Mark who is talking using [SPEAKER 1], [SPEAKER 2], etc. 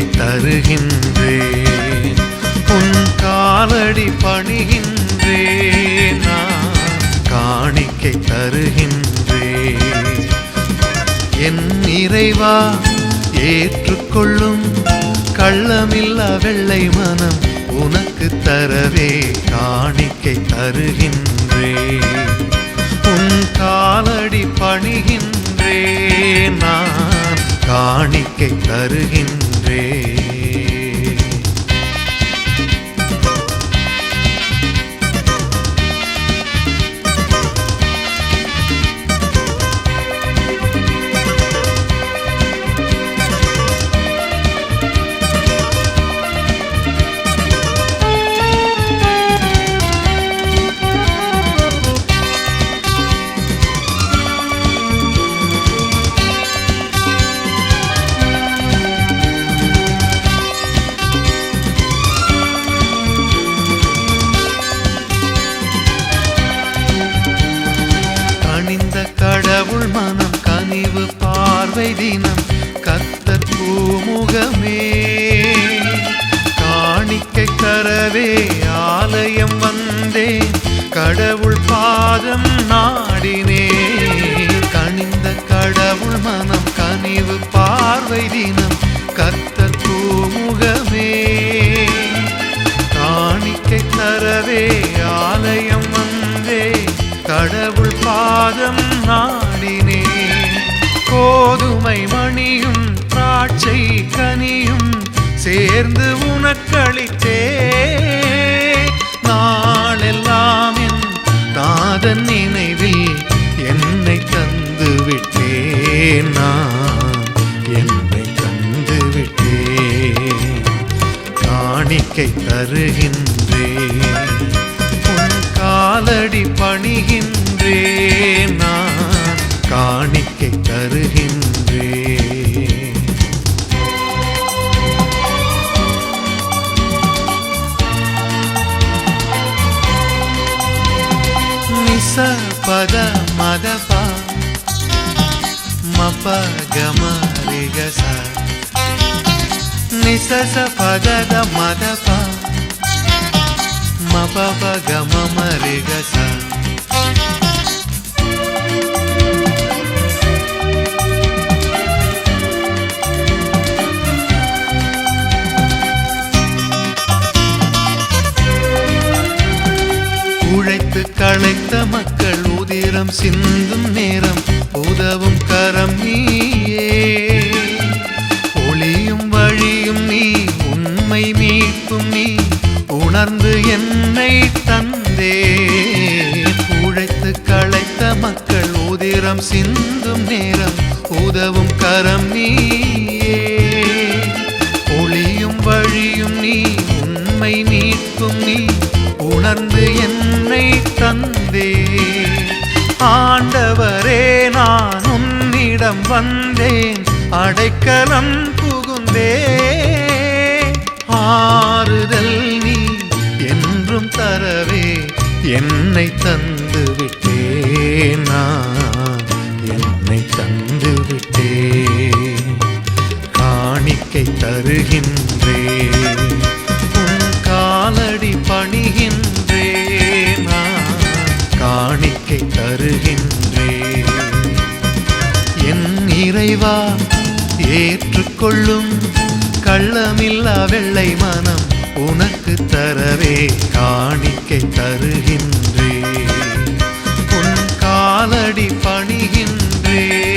[SPEAKER 1] தருகின்றேன். உன் காலடி பணிகின்றேன். நான் காணிக்கை தருகின்றேன். என் இறைவா ஏற்றுக்கொள்ளும் கள்ளமில்லா வெள்ளை மனம் உனக்கு தரவே காணிக்கை தருகின்றே உன் காலடி பணிகின்றே நான் காணிக்கை தருகின்றேன். பூமுகமே காணிக்கை தரவே ஆலயம் வந்தே. கடவுள் பாதம் நாடினே. கணிந்த கடவுள் மனம் கனிவு பார்வை தினம் கத்தர் பூமுகமே. காணிக்கை தரவே ஆலயம் வந்தே. கடவுள் பாதம் நாடினே. கோதுமை மணியும் திராட்சை கனியும் சேர்ந்து உனக்களித்தே. நாளெல்லாம் என் நாதன் நினைவில் என்னை தந்து விட்டேன் நான். என்னை தந்து விட்டேன் காணிக்கை தருகின்றேன். உன் காலடி பணிகின்றேன் நான். స పద మద ప మప గమ రిగ స. నిస స పద ద మద ప మప గమ రిగ స. அழைத்த மக்கள் உதிரம் சிந்தும் நேரம் உதவும் கரம் நீயே. ஒளியும் வழியும் நீ உண்மை மீட்பும் நீ உணர்ந்து என்னை தந்தே. உழைத்து களைத்த மக்கள் உதிரம் சிந்தும் நேரம் உதவும் கரம் நீயே. ஒளியும் வழியும் நீ உண்மை மீட்பும் நீ உணர்ந்து என்னை ஆண்டவரே நான் உன்னிடம் வந்தேன். அடைக்கலம் புகுந்தே ஆறுதல் நீ என்றும் தரவே என்னை தந்த வாழ்க்கை தருகின்றே. என் இறைவா ஏற்றுக்கொள்ளும் கள்ளமில்லா வெள்ளை மனம் உனக்கு தரவே காணிக்கை தருகின்றே. உன் காலடி பணிகின்றே.